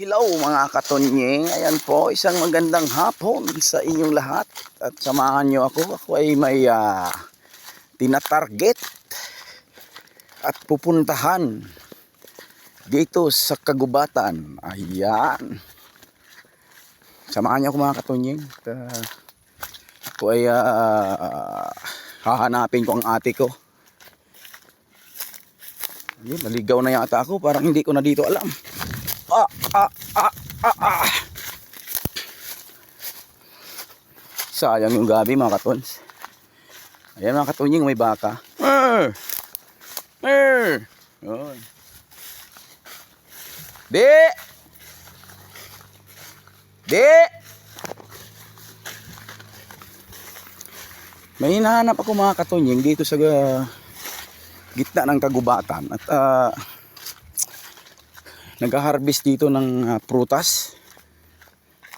Hello mga katonyeng, ayan po, isang magandang hapon sa inyong lahat. At samahan nyo ako, ako ay may ah, tinatarget at pupuntahan dito sa kagubatan, ayan. Samahan nyo ako mga katonyeng at, ah, ako ay ah, hahanapin ko ang ate ko. Ayun, naligaw na yata ako, parang hindi ko na dito alam ah, ah, ah, ah, ah. Sayang yung gabi mga katons. Ayan mga katonying may baka. Mer! Mer! Yun. Di! Di! May hinahanap ako mga katonying dito sa uh, gitna ng kagubatan at ah, nag-harvest dito ng ah, prutas.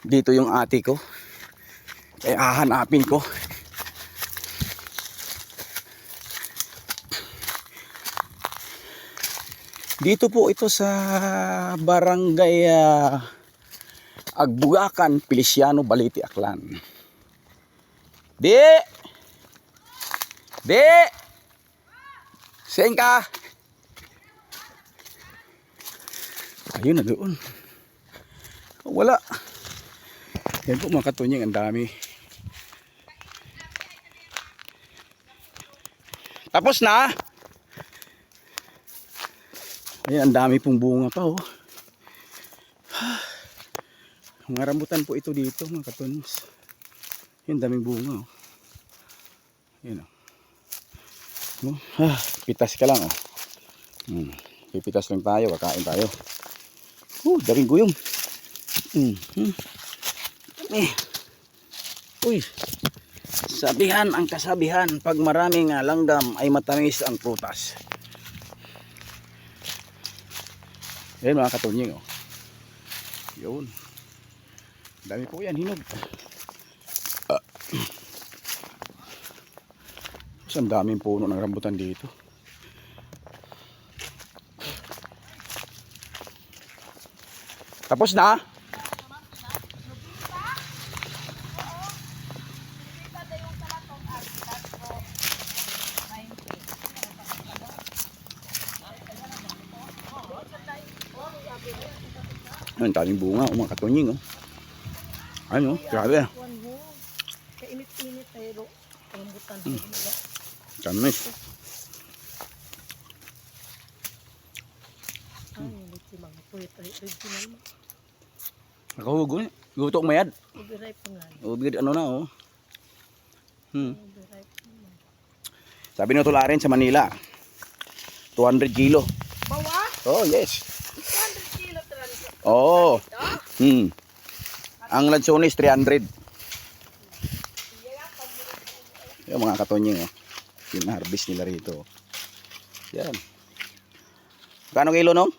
Dito yung ate ko. Kaya hahanapin ko. Dito po ito sa barangay ah, Agbugakan, Feliciano, Baliti, Aklan. Di! Di! Saan ka? Ayun na doon. Wala. Yan po mga katunyeng, ang dami. Tapos na. Ayan, ang dami pong bunga pa oh. Mga rambutan po ito dito mga katunyos. Yan, daming bunga oh. Oh. Oh, ah, pitas ka lang oh. Hmm. Pipitas lang tayo, kakain tayo. Uh, daming guyong. Hmm. hmm. Uy. Sabihan ang kasabihan, pag maraming langgam ay matamis ang prutas. Yan mga katunying oh. Yun. Dami po yan, hinog. Ah. Mas ang daming puno ng rambutan dito. Tapos na? Ayun, daming bunga, oh, mga katunying, oh. Ayun, oh, grabe. Kainit-init pero rambutan Hmm. mm. Tamis. Ay, hindi mga puwet ay original mo. Nakahugo, gutok mayad. Pa nga. Ubid, ano na, oh. Hmm. Sabi na tularin sa Manila. 200 kilo. Bawa? Oh, yes. 100 kilo talaga. Oo. Hmm. Ang lansones 300. Yung mga katonying oh. Pinarvest nila rito. Yan. Kano kilo no?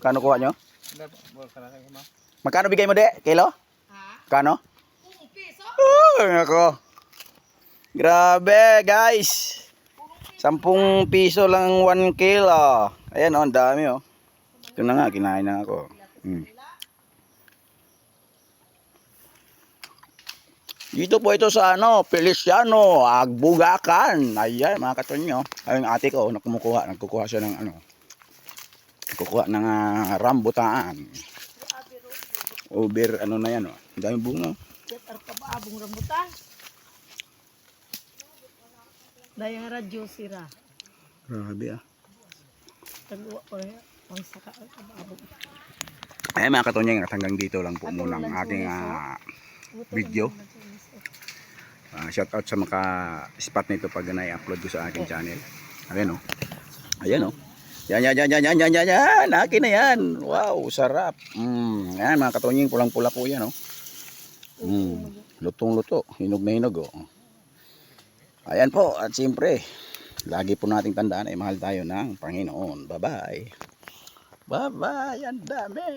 Kano kuha nyo? Magkano bigay mo de? Kilo? Ha? Kano? Kung piso? Oh, nako. Grabe, guys. 10 piso lang 1 kilo. Ayan oh, ang dami oh. Ito na nga, kinain na ako. Hmm. Dito po ito sa ano, Feliciano, Agbugakan. Ayan, mga katonyo. Ayun, ate ko, nakumukuha, nagkukuha siya ng ano, nagkukuha ng ah, rambutan. Uber, ano na yan, oh. Ang daming bunga. Ar kabaabong rambutan. Dayang radyo sira. Grabe ah. Tagwa pa rin. Ang saka ar kabaabong. Ayan mga katonyeng, at hanggang dito lang po muna ang aking ah, Video? ah, shout out sa mga spot nito pag na-upload ko sa aking channel. Ayan oh. Ayan oh. Yan, yan, yan, yan, yan, yan, yan, yan. Akin na yan. Wow, sarap. Mm, yan mga katonyeng, pulang-pula po yan oh. Mm, lutong-luto. Hinog na hinog oh. Ayan po, at siyempre, lagi po nating tandaan ay mahal tayo ng Panginoon. Bye-bye. Bye-bye, ang dami.